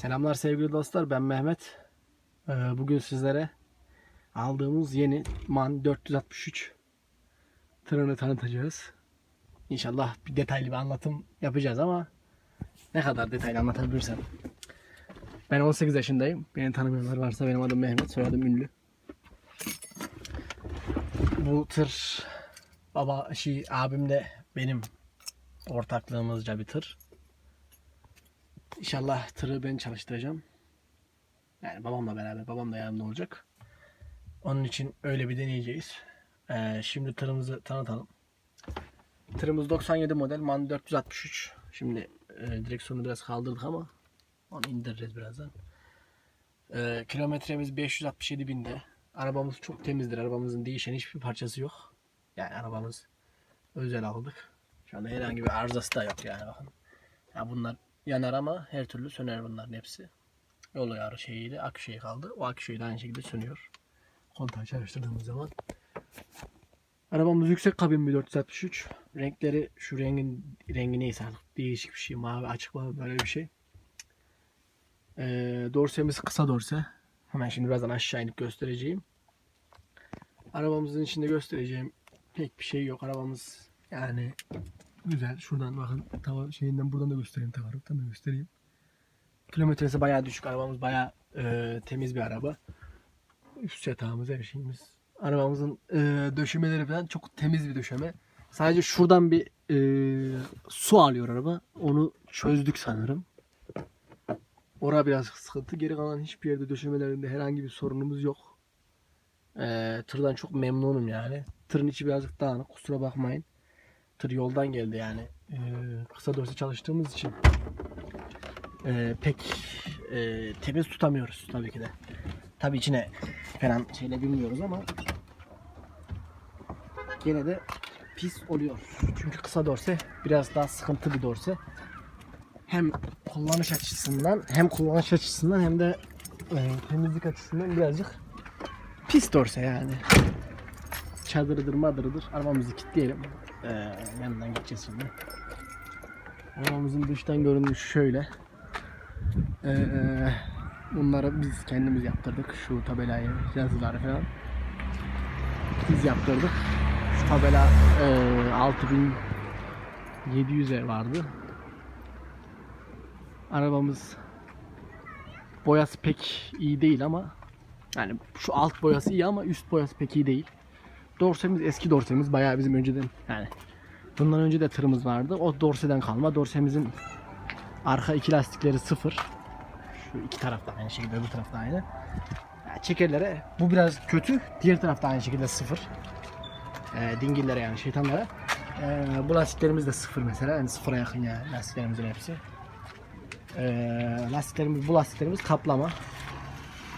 Selamlar sevgili dostlar ben Mehmet. Ee, Bugün sizlere aldığımız yeni MAN 463 tırını tanıtacağız. İnşallah bir detaylı bir anlatım yapacağız ama ne kadar detaylı anlatabilirsem. Ben 18 yaşındayım. Beni tanımayanlar varsa benim adım Mehmet, soyadım Ünlü. Bu tır baba şey abim de benim ortaklığımızca bir tır. İnşallah tırı ben çalıştıracağım. Yani babamla beraber, babam da yanımda olacak. Onun için öyle bir deneyeceğiz. Ee, şimdi tırımızı tanıtalım. Tırımız 97 model MAN 463. Şimdi e, direksiyonu biraz kaldırdık ama onu indireceğiz birazdan. Ee, kilometremiz 567 binde. Arabamız çok temizdir. Arabamızın değişen hiçbir parçası yok. Yani arabamız özel aldık. Şu anda herhangi bir arızası da yok yani bakın. Ya bunlar yanar ama her türlü söner bunların hepsi. Yol ayarı şeyiyle akü kaldı. O akü de aynı şekilde sönüyor. Kontağı çalıştırdığımız zaman. Arabamız yüksek kabin bir 463. Renkleri şu rengin rengi neyse artık değişik bir şey. Mavi açık mavi böyle bir şey. Ee, dorsemiz kısa dorse. Hemen şimdi birazdan aşağı inip göstereceğim. Arabamızın içinde göstereceğim pek bir şey yok. Arabamız yani güzel. Şuradan bakın tava şeyinden buradan da göstereyim tavarıktan da göstereyim. Kilometresi bayağı düşük. Arabamız bayağı e, temiz bir araba. Üst yatağımız her şeyimiz. Arabamızın e, döşemeleri falan çok temiz bir döşeme. Sadece şuradan bir e, su alıyor araba. Onu çözdük sanırım. Ora biraz sıkıntı. Geri kalan hiçbir yerde döşemelerinde herhangi bir sorunumuz yok. E, tırdan çok memnunum yani. Tırın içi birazcık dağınık. Kusura bakmayın. Tır yoldan geldi yani. E, kısa dorse çalıştığımız için e, pek e, temiz tutamıyoruz tabii ki de. Tabii içine falan şeyle bilmiyoruz ama gene de pis oluyor. Çünkü kısa dorse biraz daha sıkıntı bir dorse. Hem kullanış açısından hem kullanış açısından hem de e, temizlik açısından birazcık pis dorse yani. Çadırıdır madırıdır. Arabamızı kilitleyelim. E, yanından gideceğiz şimdi. Arabamızın dıştan görünüşü şöyle. Ee, bunları biz kendimiz yaptırdık. Şu tabelayı, yazıları falan. Biz yaptırdık. Şu tabela e, 6700'e vardı. Arabamız boyası pek iyi değil ama yani şu alt boyası iyi ama üst boyası pek iyi değil. Dorsemiz eski dorsemiz bayağı bizim önceden yani bundan önce de tırımız vardı. O dorseden kalma. Dorsemizin arka iki lastikleri sıfır. Şu iki tarafta aynı şekilde öbür tarafta aynı. Yani çekerlere bu biraz kötü. Diğer tarafta aynı şekilde sıfır. Ee, dingillere yani şeytanlara. Ee, bu lastiklerimiz de sıfır mesela. Yani sıfıra yakın yani lastiklerimizin hepsi. Ee, lastiklerimiz bu lastiklerimiz kaplama.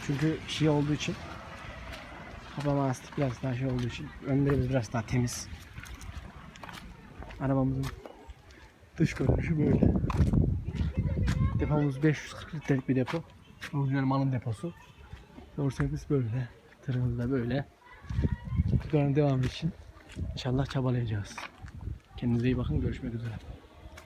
Çünkü şey olduğu için kaplama lastik biraz daha şey olduğu için önlerimiz biraz daha temiz. Arabamızın dış görünüşü böyle. Depomuz 540 litrelik bir depo. Orijinal malın deposu. Dorsemiz böyle. Tırımız da böyle. Videonun devamı için inşallah çabalayacağız. Kendinize iyi bakın. Görüşmek üzere.